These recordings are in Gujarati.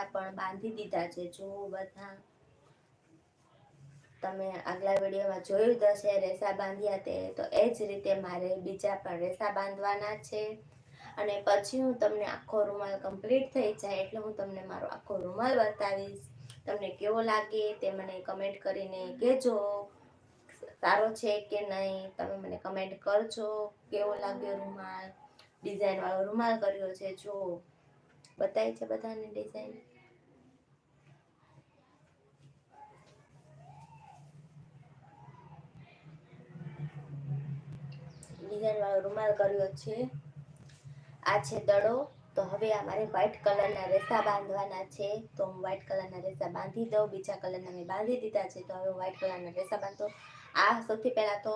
રેસા પણ બાંધી દીધા છે. જો બધા. તમે આગલા વિડીયોમાં જોયું જ હશે, રેસા બાંધ્યા તે. તો એ જ રીતે મારે બીજા પણ રેસા બાંધવાના છે. અને પછી હું તમને આખો રૂમાલ કમ્પ્લીટ થઈ જાય એટલે હું તમને મારો આખો રૂમાલ બતાવીશ. તમને કેવો લાગે તે મને કમેન્ટ કરીને કહેજો. સારો છે કે નહીં? તમે મને કમેન્ટ કરજો. કેવો લાગ્યો રૂમાલ? ડિઝાઇનવાળો રૂમાલ કર્યો છે જો બતાવી છે બધાને ડિઝાઇન ડિઝાઇન વાળો રૂમાલ કર્યો છે. આ છે દડો. તો હવે અમારે વ્હાઇટ કલરના રેસા બાંધવાના છે. તો હું વ્હાઇટ કલરના રેસા બાંધી દઉં. બીજા કલરના મેં બાંધી દીધા છે. તો હવે વ્હાઇટ કલરના રેસા બાંધો. આ સૌથી પહેલાં તો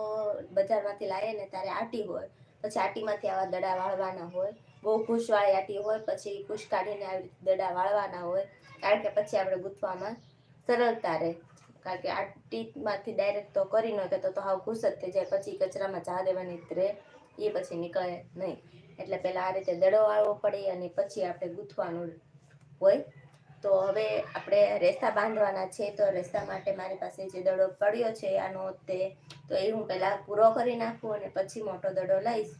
બજારમાંથી લાવીએ ને ત્યારે આટી હોય. પછી આટીમાંથી આવા દડા વાળવાના હોય. બહુ કુશવાળી આટી હોય. પછી કુશ કાઢીને આવી દડા વાળવાના હોય. કારણ કે પછી આપણે ગૂંથવામાં સરળતા રહે. કારણ કે આટીમાંથી ડાયરેક્ટ તો કરી ન તો તો હાવ ખુશ જ થઈ જાય. પછી કચરામાં ચા દેવાની ત્રે એ પછી નીકળે નહીં. એટલે પહેલાં આ રીતે દડો વાળવો પડે અને પછી આપણે ગૂંથવાનું હોય. તો હવે આપણે રેસા બાંધવાના છે. તો રેસા માટે મારી પાસે જે દડો પડ્યો છે, આનો તે, તો એ હું પહેલાં પૂરો કરી નાખું અને પછી મોટો દડો લઈશ.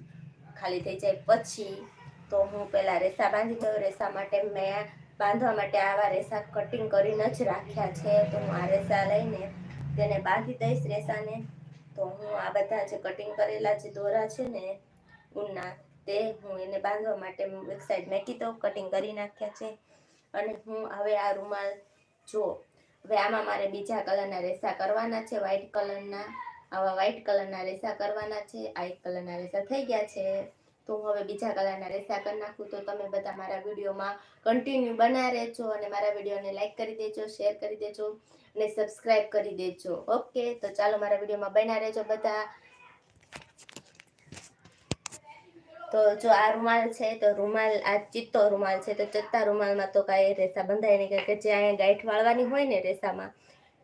ખાલી થઈ જાય પછી તો હું પહેલાં રેસા બાંધી દઉં. રેસા માટે મેં બાંધવા માટે આવા રેસા કટિંગ કરીને જ રાખ્યા છે. તો હું આ રેસા લઈને તેને બાંધી દઈશ રેસાને. તો હું આ બધા જે કટિંગ કરેલા જે દોરા છે ને ઊનના તે હું એને બાંધવા માટે એક સાઈડ મેકી તો કટિંગ કરી નાખ્યા છે. અને હું હવે આ રૂમાલ, જો, હવે આમાં મારે બીજા કલરના રેસા કરવાના છે વ્હાઇટ કલરના. આવા વ્હાઇટ કલરના રેસા કરવાના છે. આ એક કલરના રેસા થઈ ગયા છે. તો હવે બીજા કલરના રેસા કરી નાખું. તો તમે બધા મારા વિડીયોમાં કન્ટિન્યુ બના રહેજો અને મારા વિડીયોને લાઈક કરી દેજો શેર કરી દેજો અને સબસ્ક્રાઈબ કરી દેજો. ઓકે તો ચાલો મારા વિડીયોમાં બના રહેજો બધા. તો જો આ રૂમાલ છે, તો રૂમાલ, આ ચિત્તો રૂમાલ છે, તો ચત્તા રૂમાલમાં તો કાંઈ રેસા બંધાય નહીં, કારણ કે જે અહીંયા ગાંઠ વાળવાની હોય ને રેસામાં,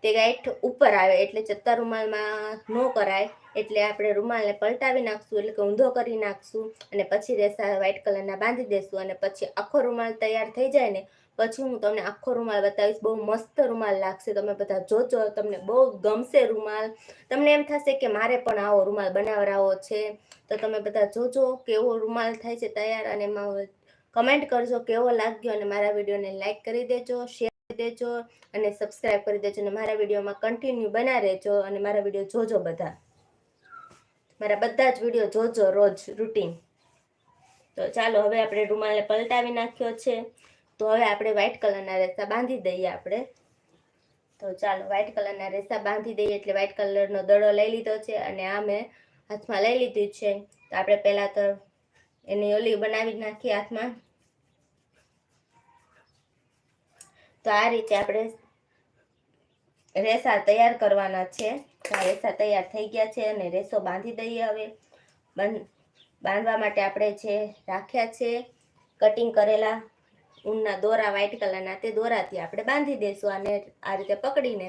તે ગાંઠ ઉપર આવે, એટલે ચત્તા રૂમાલમાં ન કરાય. એટલે આપણે રૂમાલને પલટાવી નાખશું, એટલે કે ઊંધો કરી નાખશું અને પછી રેસા વ્હાઇટ કલરના બાંધી દેશું અને પછી આખો રૂમાલ તૈયાર થઈ જાય ને પછી હું તમને આખો રૂમાલ બતાવીશ. બહુ મસ્ત રૂમાલ લાગશે. તમે બધા જોજો, તમને બહુ ગમશે રૂમાલ. તમને એમ થશે કે મારે પણ આવો રૂમાલ બનાવરાવો છે. તો તમે બધા જોજો કેવો રૂમાલ થાય છે તૈયાર અને એમાં કમેન્ટ કરજો કેવો લાગ્યો અને મારા વિડીયોને લાઇક કરી દેજો શેર દેજો અને સબસ્ક્રાઈબ કરી દેજો અને મારા વિડીયોમાં કન્ટિન્યુ બના રહેજો અને મારા વીડિયો જોજો બધા. મારા બધા જ વીડિયો જોજો રોજ રૂટીન તો ચાલો, હવે આપણે રૂમાલને પલટાવી નાખ્યો છે. તો હવે આપણે વ્હાઈટ કલરના રેસા બાંધી દઈએ આપણે. તો ચાલો વ્હાઈટ કલરના રેસા બાંધી દઈએ એટલે વ્હાઈટ કલરનો દડો લઈ લીધો છે અને આ મેં હાથમાં લઈ લીધું છે. તો આપણે પહેલાં તો એની ઓલી બનાવી નાખીએ હાથમાં. તો આ રીતે આપણે રેસા તૈયાર કરવાના છે. રેસા તૈયાર થઈ ગયા છે અને રેસો બાંધી દઈએ હવે બાંધ બાંધવા માટે આપણે જે રાખ્યા છે કટિંગ કરેલા ઊનના દોરા વ્હાઈટ કલરના તે દોરાથી આપણે બાંધી દઈશું અને આ રીતે પકડીને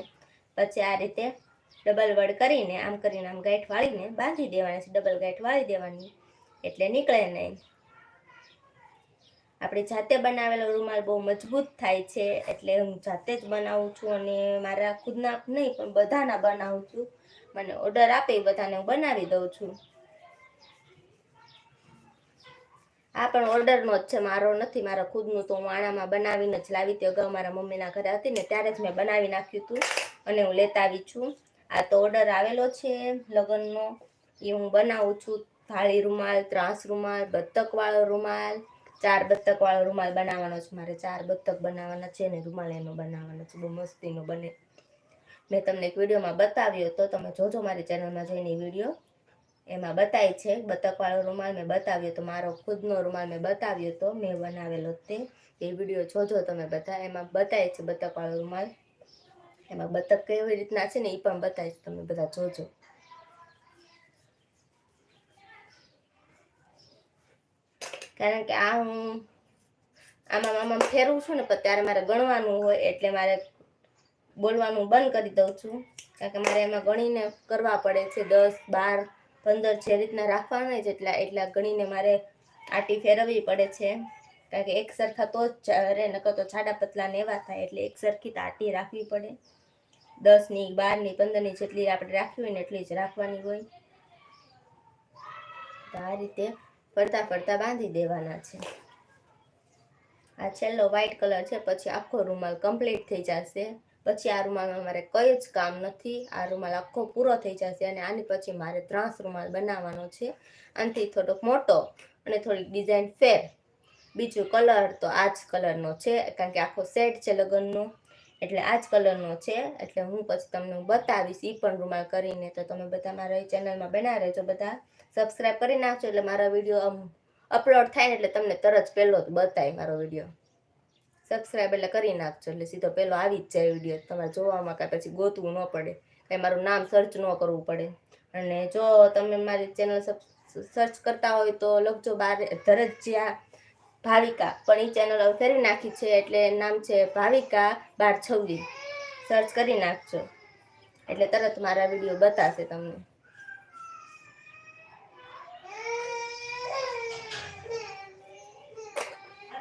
પછી આ રીતે ડબલ વડ કરીને આમ કરીને આમ ગાંઠ વાળીને બાંધી દેવાની છે ડબલ ગાંઠ વાળી દેવાની એટલે નીકળે નહીં આપણે જાતે બનાવેલો રૂમાલ બહુ મજબૂત થાય છે, એટલે હું જાતે જ બનાવું છું અને મારા ખુદના નહીં, પણ બધાના બનાવું છું. મને ઓર્ડર આપે બધાને હું બનાવી દઉં છું. આ પણ ઓર્ડરનો જ છે, મારો નથી, મારા ખુદનું તો હું આણામાં બનાવીને જ લાવી હતી. અગાઉ મારા મમ્મીના ઘરે હતી ને ત્યારે જ મેં બનાવી નાખ્યું હતું અને હું લેતા આવી છું. આ તો ઓર્ડર આવેલો છે લગ્નનો. એ હું બનાવું છું. થાળી રૂમાલ, ત્રાસ રૂમાલ, બતકવાળો રૂમાલ ચાર બત્તકવાળો રૂમાલ બનાવવાનો છે. મારે ચાર બતક બનાવવાના છે ને રૂમાલ એનો બનાવવાનો છે. બહુ મસ્તીનો બને. મેં તમને એક વિડીયોમાં બતાવ્યો તો તમે જોજો મારી ચેનલમાં જઈને વીડિયો. એમાં બતાવી છે બતકવાળો રૂમાલ મેં બતાવ્યો તો મારો ખુદનો રૂમાલ મેં બતાવ્યો તો મેં બનાવેલો તે. એ વીડિયો જોજો તમે બધા. એમાં બતાવે છે બતકવાળો રૂમાલ. એમાં બતક કેવી રીતના છે ને એ પણ બતાવીશ તમે બધા જોજો. કારણ કે આ હું આમાં આમાં ફેરવું છું ને, પણ ત્યારે મારે ગણવાનું હોય એટલે મારે બોલવાનું બંધ કરી દઉં છું. કારણ કે મારે એમાં ગણીને કરવા પડે છે, દસ, બાર, પંદર જે રીતના રાખવાના જ એટલા એટલા ગણીને મારે આટી ફેરવવી પડે છે. કારણ કે એક સરખા તો જ રે નકર તો છાડા પતલા ને એવા થાય, એટલે એક સરખી તાટી રાખવી પડે. દસની, બારની, પંદરની જેટલી આપણે રાખવી હોય ને, એટલી જ રાખવાની હોય. તો આ રીતે ફરતા ફરતા બાંધી દેવાના છે. આ છેલ્લો વ્હાઈટ કલર છે, પછી આખો રૂમાલ કમ્પ્લીટ થઈ જશે. પછી આ રૂમાલમાં મારે કંઈ જ કામ નથી. આ રૂમાલ આખો પૂરો થઈ જશે અને આની પછી મારે ત્રાસ રૂમાલ બનાવવાનો છે. આનાથી થોડોક મોટો અને થોડીક ડિઝાઇન ફેર બીજું કલર તો આ જ કલરનો છે, કારણ કે આખો સેટ છે લગ્નનો. એટલે આ જ કલરનો છે. એટલે હું પછી તમને બતાવીશ એ પણ રૂમાલ કરીને. તો તમે બધા મારા ચેનલમાં બના રહેજો બધા. સબસ્ક્રાઈબ કરી નાખજો એટલે મારા વીડિયો આમ અપલોડ થાય એટલે તમને તરત પહેલો જ બતાય મારો વીડિયો સબસ્ક્રાઈબ એટલે કરી નાખજો એટલે સીધો પહેલો આવી જ જાય વીડિયો તમારે જોવામાં કાંઈ પછી ગોતવું ન પડે. કાંઈ મારું નામ સર્ચ ન કરવું પડે. અને જો તમે મારી ચેનલ સર્ચ કરતા હોય તો લખજો બાર ધરજિયા ભાવિકા. પણ એ ચેનલ ફેરવી નાખી છે એટલે નામ છે ભાવિકા બાર છવ્વીસ સર્ચ કરી નાખજો. એટલે તરત મારા વીડિયો બતાવશે તમને.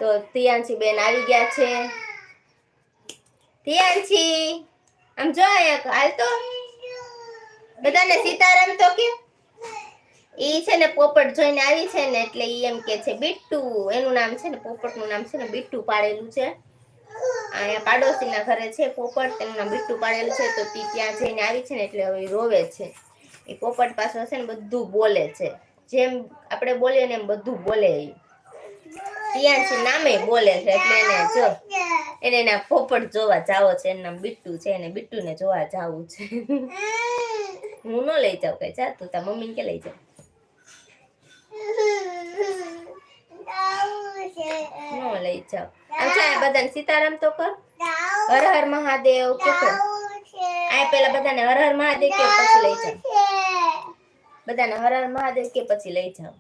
તો તિયાંશી બેન આવી ગયા છે. તિયાંશી આમ જો એક, હાલ તો. બધાને સીતારામ તો કે. ઈ છે ને પોપટ જોઈને આવી છે ને એટલે ઈ એમ કે છે, બિટ્ટુ. એનું નામ છે ને, પોપટનું નામ છે ને, બિટ્ટુ પાડેલું છે. અહીંયા પાડોશીના ઘરે છે પોપટ, તેનું નામ બિટ્ટુ પાડેલું છે. તો તી ત્યાં જઈને આવી છે ને એટલે હવે રોવે છે. એ પોપટ પાછળ છે ને બધું બોલે છે. જેમ આપણે બોલીએ ને એમ બધું બોલે ઈ. તિયાંશી નામે બોલે છે એટલે એને જો, એને એના પોપટ જોવા જાવો છે, એનું બિટ્ટુ છે, એને બિટ્ટુને જોવા જાવું છે. હું ન લઈ જાઉં કઈ. જા, તું તાર મમ્મીને કે લઈ જાઉં નો લઈ જાઉં. અચ્છા બધાને સીતારામ તો કર. હર હર મહાદેવ, કે કર. આ પેલા બધાને હર હર મહાદેવ કે પછી લઈ જાઉં. બધાને હર હર મહાદેવ કે પછી લઈ જાઉં.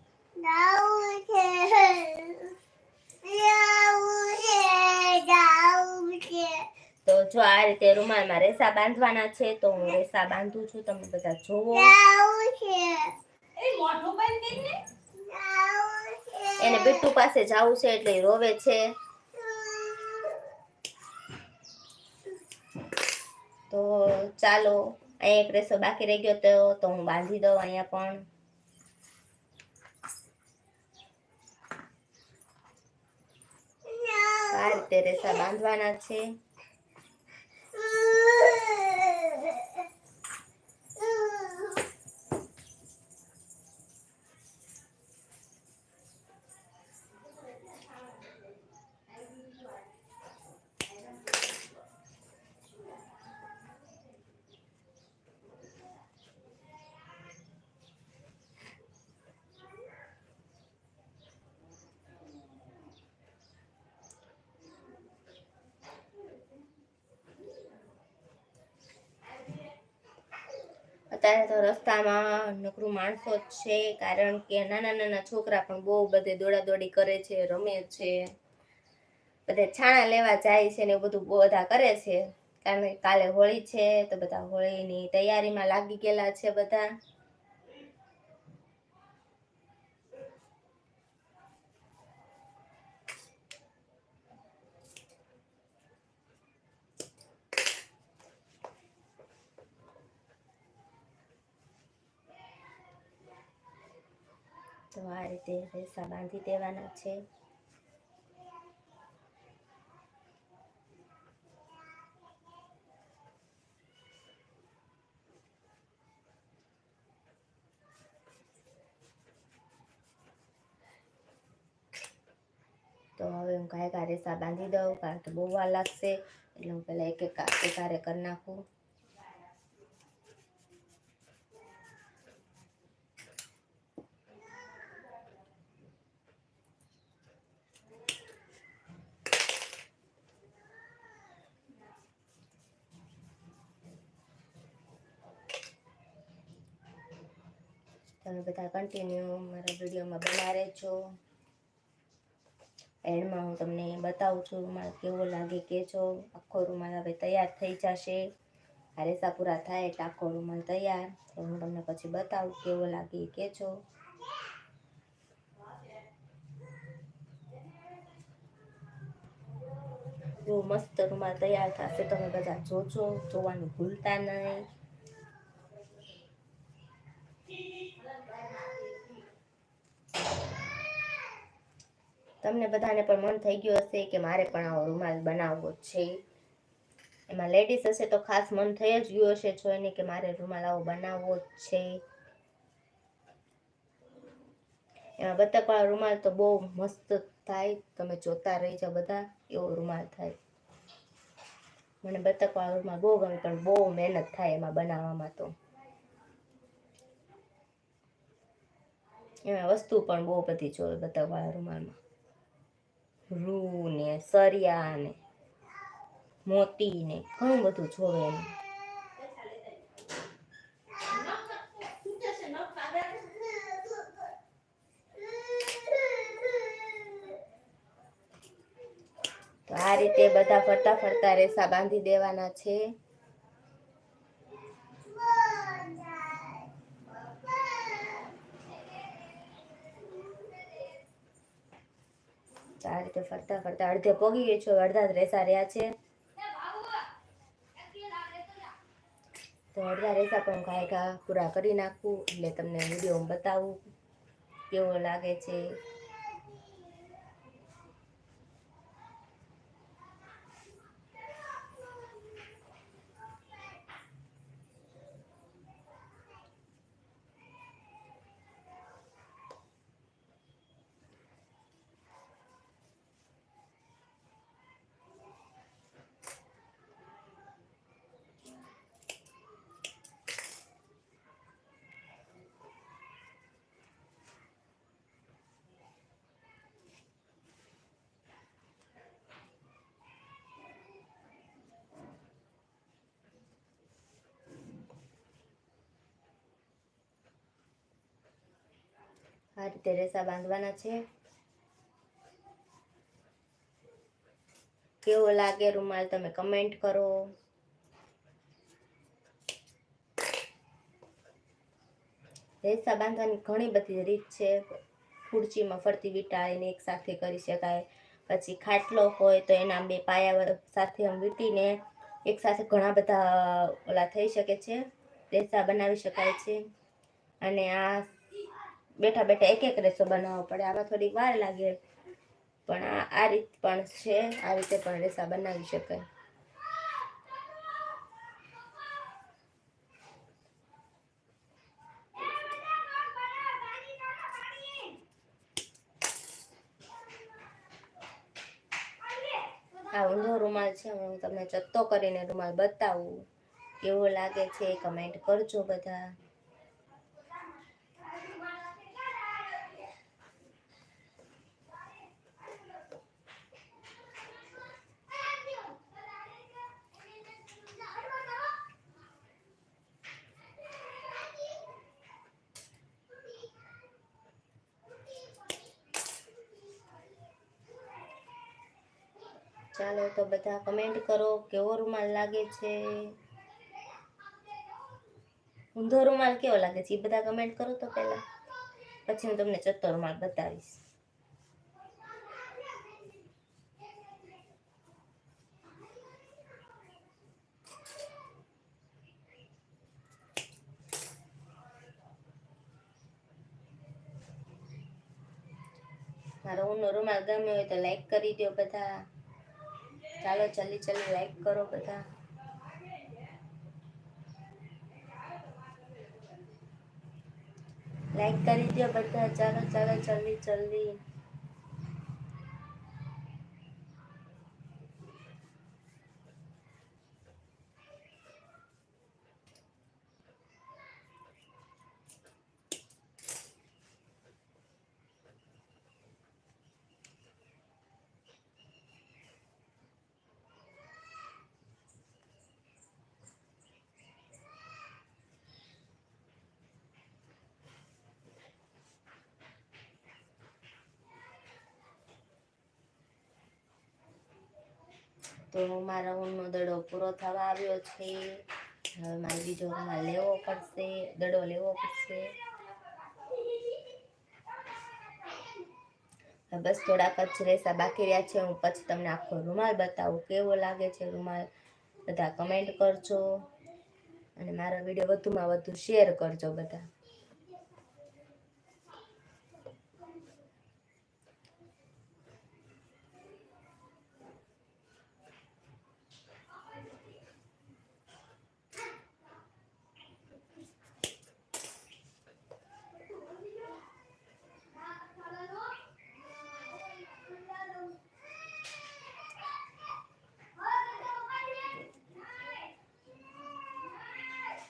તો જો આ રીતે રૂમાલમાં રેસા બાંધવાના છે, તો હું રેસા બાંધું છું, તમે બધા જોવો એને બિટ્ટુ પાસે જાવું છે એટલે રોવે છે. તો ચાલો, અહીંયા એક રેસો બાકી રહી ગયો તો તો હું બાંધી દઉં અહીંયા પણ. આ રીતે રેસા બાંધવાના છે. અત્યારે તો રસ્તામાં નકરું માણસો જ છે, કારણ કે નાના નાના છોકરા પણ બહુ બધે દોડા દોડી કરે છે, રમે છે. બધે છાણા લેવા જાય છે ને એવું બધું બધા કરે છે. કારણ કે કાલે હોળી છે, તો બધા હોળીની તૈયારીમાં લાગી ગયેલા છે બધા. તો આ રીતે રેસા બાંધી દેવાના છે તો હવે હું કાંઈ કાંઈ રેસા બાંધી દઉં કારણ કે બહુ વાર લાગશે એટલે હું પહેલાં એક એક એકારે કરી નાખું તમે બધા કન્ટિન્યુ મારા વિડીયોમાં બના રહેજો એન્ડમાં હું તમને બતાવું છું રૂમાલ કેવો લાગે, કે છો. આખો રૂમાલ હવે તૈયાર થઈ જશે. આ રેસા પૂરા થાય એટલે આખો રૂમાલ તૈયાર. તો હું તમને પછી બતાવું કેવો લાગે, કે છો. બહુ મસ્ત રૂમાલ તૈયાર થશે. તમે બધા જોજો, જોવાનું ભૂલતા નહીં. તમને બધાને પણ મન થઈ ગયું હશે કે મારે પણ આવો રૂમાલ બનાવવો છે. એમાં લેડીઝ હશે તો ખાસ મન થઈ જ ગયું હશે જોઈને કે મારે રૂમાલ આવો બનાવવો જ છે. એમાં બતકવાળો રૂમાલ તો બહુ મસ્ત થાય. તમે જોતા રહી જાઓ બધા, એવો રૂમાલ થાય. મને બતકવાળો રૂમાલ બહુ ગમે પણ બહુ મહેનત થાય એમાં બનાવવામાં તો. એમાં વસ્તુ પણ બહુ બધી જોવે બતકવાળા રૂમાલમાં. રૂ ને સરિયા ને ઘણું બધું જોવે તો આ રીતે બધા ફરતા ફરતા રેસા બાંધી દેવાના છે. આ રીતે ફરતા ફરતા અડધે પોગી ગઈ છો અડધા રેસા રહ્યા છે. તો અડધા રેસા પણ ઘાય પૂરા કરી નાખું, એટલે તમને વીડિયો બતાવું કેવો લાગે છે. આ રીતે રેસા બાંધવાના છે કેવો લાગે રૂમાલ તમે કમેન્ટ કરો રેસા બાંધવાની ઘણી બધી રીત છે ખુરચીમાં ફરતી વીંટાળીને એક સાથે કરી શકાય પછી ખાટલો હોય તો એના બે પાયા સાથે આમ વીંટીને એક સાથે ઘણા બધા ઓલા થઈ શકે છે રેસા બનાવી શકાય છે અને આ બેઠા બેઠા એક એક રેસો બનાવવો પડે. આમાં થોડીક વાર લાગે. પણ આ રીત પણ છે. આ રીતે પણ રેસા બનાવી શકાય. આ ઊંધો રૂમાલ છે. હું તમને ચત્તો કરીને રૂમાલ બતાવું. કેવો લાગે છે કમેન્ટ કરજો બધા. ચાલો તો બધા કમેન્ટ કરો, કેવો રૂમાલ લાગે છે? ઊંધો રૂમાલ કેવો લાગે છે? એ બધા કમેન્ટ કરો તો પહેલા. પછી હું તમને ચત્તો રૂમાલ બતાવીશ. મારો ઊનો રૂમાલ ગમ્યો હોય તો લાઈક કરી દો બધા. ચાલો જલ્દી જલ્દી લાઈક કરો બધા. લાઈક કરી દો બધા. ચાલો ચાલો જલ્દી જલ્દી તો મારા ઊનનો દડો પૂરો થવા આવ્યો છે. હવે મારે બીજો રૂમાલ લેવો પડશે, દડો લેવો પડશે. બસ થોડાક જ રેસા બાકી રહ્યા છે, હું પછી તમને આખો રૂમાલ બતાવું કેવો લાગે છે રૂમાલ. બધા કમેન્ટ કરજો અને મારો વીડિયો વધુમાં વધુ શેર કરજો બધા.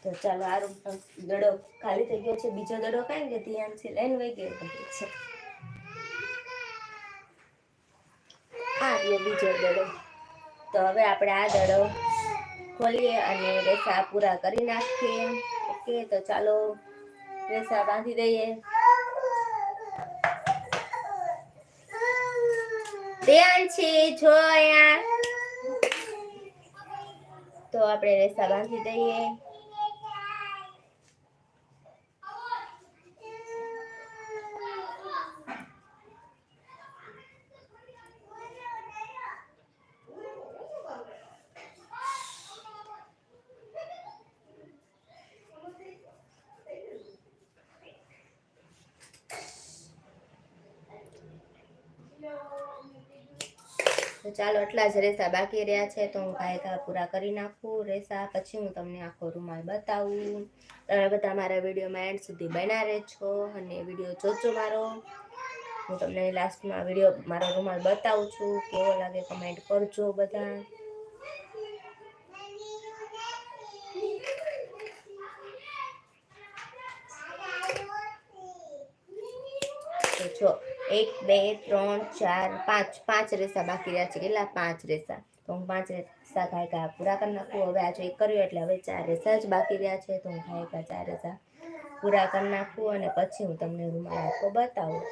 તો ચાલો આ રૂમ દડો ખાલી થઈ ગયો છે. બીજો દડો કાંઈ કે ધ્યાન છે લઈને વહી ગયો છે. આ રહ્યો બીજો દડો. તો હવે આપણે આ દડો ખોલીએ અને રેસા પૂરા કરી નાખીએ. ઓકે તો ચાલો રેસા બાંધી દઈએ. ધ્યાન છે જો તો આપણે રેસા બાંધી દઈએ. ચાલો એટલા જ રેસા બાકી રહ્યા છે તો હું ઘા પૂરા કરી નાખું રેસા. પછી હું તમને આખો રૂમાલ બતાવું. તમે બધા મારા વિડીયોમાં એન્ડ સુધી બના રહેજો અને વીડિયો જોજો મારો. હું તમને લાસ્ટમાં વીડિયો મારો રૂમાલ બતાવું છું. કેવો લાગે કમેન્ટ કરજો બધા. એક, બે, ત્રણ, ચાર, પાંચ. પાંચ રેસા બાકી રહ્યા છે. કેટલા? પાંચ રેસા. તો હું પાંચ રેસા ગયા પૂરા કરી નાખું. હવે આજે એક કર્યું એટલે હવે ચાર રેસા જ બાકી રહ્યા છે. તો હું ગયા ચાર રેસા પૂરા કરી નાખું અને પછી હું તમને રૂમાલ આખો બતાવું.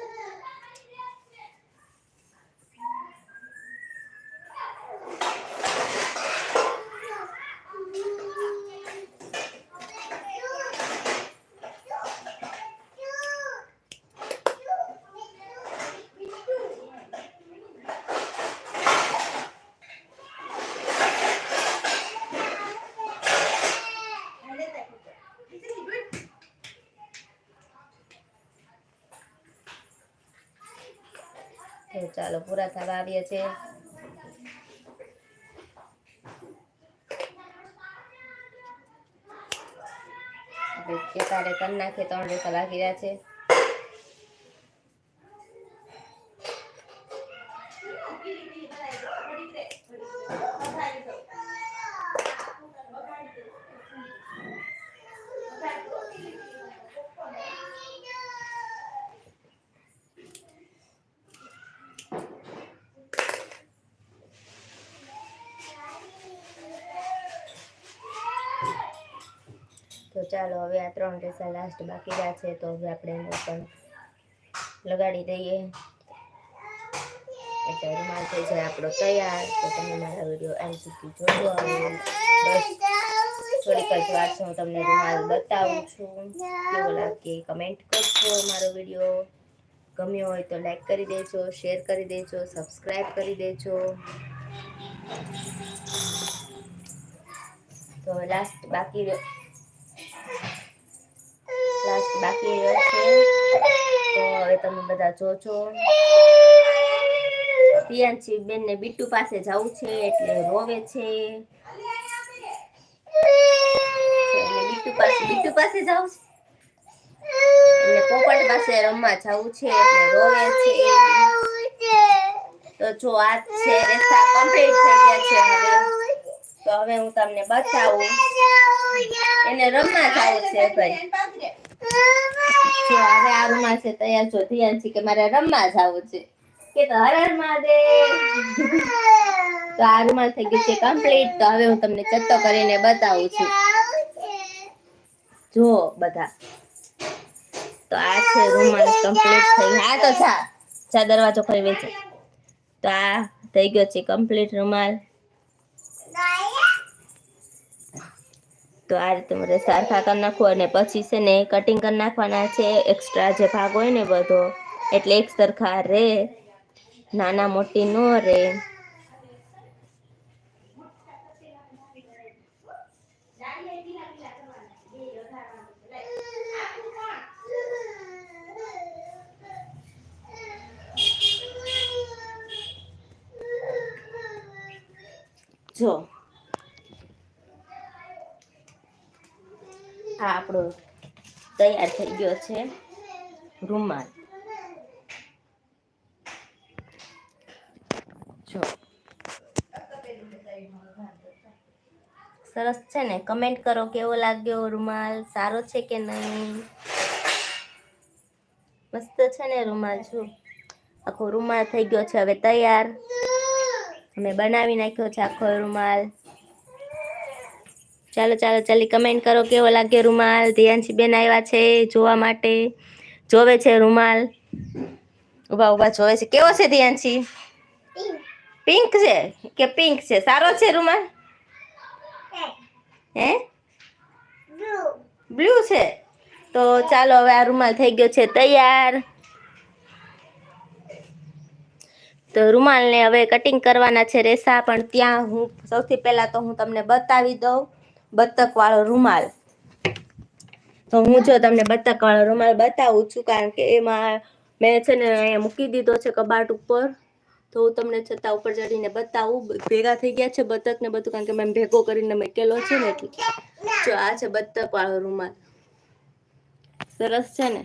તો ચાલો પૂરા થવા આવીએ છે એકારે કરી નાખીએ ત્રણ રેસા બાકી રહ્યા છે તો ચાલો હવે આ ત્રણ રેસા લાસ્ટ બાકી રહ્યા છે, તો હવે આપણે એને પણ લગાડી દઈએ. એટલે રૂમાલ થઈ જાય આપણો તૈયાર. તો તમે મારા વીડિયો એમ સુધી જોજો બસ થોડીક જ વાર હું તમને રૂમાલ બતાવું છું. કેવો લાગે કમેન્ટ કરજો મારો વીડિયો. ગમ્યો હોય તો લાઈક કરી દેજો શેર કરી દેજો સબસ્ક્રાઈબ કરી દેજો. તો લાસ્ટ બાકી લાસ્ટ બાકી રહ્યો છે. તો હવે તમે બધા જોજો પિયાંચી બેન ને બીટુ પાસે જવું છે એટલે રોવે છે. તો બીટુ પાસે બીટુ પાસે જવું છે એટલે પોપટ પાસે રમવા જવું છે એટલે રોવે છે. તો જો આ છે રેસા કમ્પ્લીટ થઈ ગયા છે હવે. તો હવે હું તમને બતાવું. એને રમવા જવું છે ભાઈ. હવે આ રૂમમાં છે, તૈયાર છો છે કે મારે રમવા જવું છે. કે તો હરર હર મહાદેવ. તો આ રૂમાલ થઈ ગયું છે કમ્પ્લીટ તો હવે હું તમને ચત્તો કરીને બતાવું છું. જો બધા. તો આ છે રૂમાલ કમ્પ્લીટ થઈ. હા તો છા ચા દરવાજો ખોલી વેચે તો આ થઈ ગયો છે કમ્પ્લીટ રૂમાલ. તો આ રીતે મારે સરખા કરી નાખવું અને પછી છે ને કટિંગ કરી નાખવાના છે. એક્સ્ટ્રા જે ભાગ હોય ને બધો, એટલે એક સરખા રે, નાના મોટી નો રે. જો આ આપણો તૈયાર થઈ ગયો છે રૂમાલ. જો. સરસ છે ને? કમેન્ટ કરો કેવો લાગ્યો રૂમાલ? સારો છે કે નહીં? મસ્ત છે ને રૂમાલ? જો. આખો રૂમાલ થઈ ગયો છે. હવે તૈયાર. અમે બનાવી નાખ્યો છે આખો રૂમાલ. ચાલો ચાલો ચાલી કમેન્ટ કરો કેવો લાગ્યો રૂમાલ? ધ્યાનથી બેન આવ્યા છે જોવા માટે. જોવે છે રૂમાલ? ઊભા ઊભા જોવે છે. કેવો છે ધ્યાનથી? પિંક છે? કે પિંક છે? સારો છે રૂમાલ? હે? બ્લુ છે? તો ચાલો હવે આ રૂમાલ થઈ ગયો છે તૈયાર. તો રૂમાલને હવે કટિંગ કરવાના છે રેસા પણ ત્યાં હું સૌથી પહેલાં તો હું તમને બતાવી દઉં. બતક વાળો રૂમાલ. તો હું જો તમને બતક વાળો રૂમાલ બતાવું છું, કારણ કે એમાં મેં છે ને અહીંયા મૂકી દીધો છે કબાટ ઉપર. તો હું તમને છતાં ઉપર ચડીને બતાવું. ભેગા થઈ ગયા છે બતક ને બધું, કારણ કે મેં ભેગો કરીને મેકેલો છે ને એટલે. જો આ છે બતક વાળો રૂમાલ. સરસ છે ને?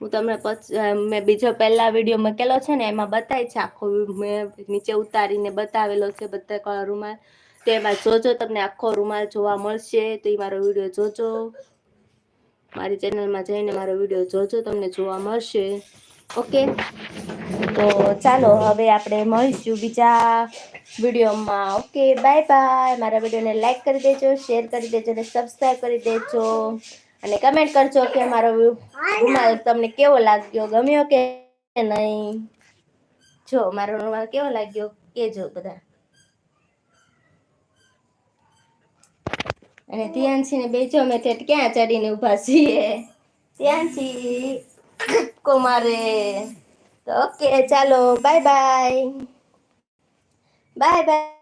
હું તમને પછી, મેં બીજો પહેલા વીડિયો મૂકેલો છે ને, એમાં બતાય છે આખો, મેં નીચે ઉતારીને બતાવેલો છે બતક વાળો રૂમાલ. તો એમાં જોજો તમને આખો રૂમાલ જોવા મળશે. તો એ મારો વીડિયો જોજો. મારી ચેનલમાં જઈને મારો વીડિયો જોજો, તમને જોવા મળશે. ઓકે? તો ચાલો, હવે આપણે મળીશું બીજા વિડીયોમાં. Okay, bye bye. મારા વિડીયોને લાઈક કરી દેજો, શેર કરી દેજો અને સબસ્ક્રાઈબ કરી દેજો. અને કમેન્ટ કરજો કે મારો રૂમાલ તમને કેવો લાગ્યો, ગમ્યો કે નહીં. જો, મારો રૂમાલ કેવો લાગ્યો, કેજો બધા. અને ધ્યાનથી ને બેજો, અમે ઠેઠ ક્યાં ચડીને ઊભા છીએ? ત્યાંથી કુમારે મારે. તો ઓકે, ચાલો, બાય બાય. Bye bye.